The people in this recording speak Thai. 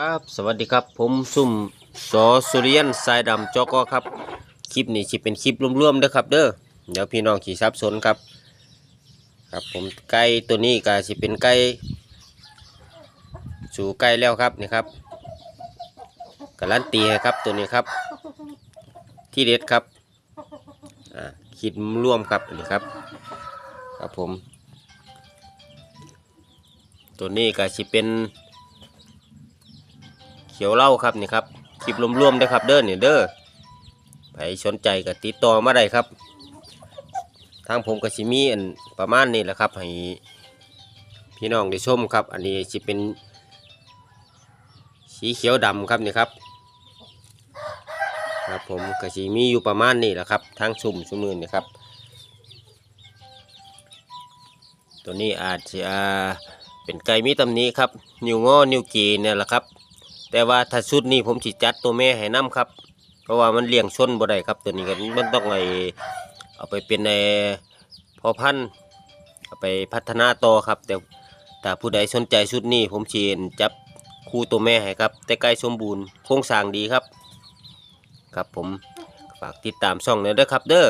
ครับสวัสดีครับผมซุ่มสอสุริยันสายดำจอกอครับ คลิปนี้สิเป็นคลิปรวมๆเด้อครับ เด้อเดี๋ยวพี่น้องขี่ซับสนครับ ครับผมไก่ตัวนี้ก็สิเป็นไก่สู่ไก่แล้วครับนี่ครับการันตีครับตัวนี้ครับ ที่เด็ดครับอ่าคิดร่วมครับนี่ครับ ครับผม ตัวนี้ก็สิเป็น เขียวเล้าครับนี่ครับคลิปรวมๆเด้ครับเด้อนี่เด้อใครสนใจก็ติดต่อมาได้ครับ ทางผมก็สิมีอันประมาณนี้แหละครับให้พี่น้องได้ชมครับ อันนี้สิเป็น สีเขียวดำครับนี่ครับ ครับผมก็สิมีอยู่ประมาณนี้แหละครับทางสุ่มสุ่มือนี่ครับ ตัวนี้อาจจะเป็นไก่มีตำนี้ครับ นิ้วงอนิ้วกีเนี่ยแหละครับ แต่ว่าถ้าชุดนี้ผมสิจัดตัวแม่ให้น้ำครับ เพราะว่ามันเลี้ยงชนบ่ได้ครับ ตัวนี้ก็มันต้องไอเอาไปเป็นในพอพันธุ์เอาไปพัฒนาต่อครับ แต่ถ้าผู้ใดสนใจชุดนี้ ผมเชีจับคู่ตัวแม่ให้ครับ แต่ไก่สมบูรณ์โครงสร้างดีครับ ครับผมฝากติดตามช่องน่อยเด้อครับ เด้อ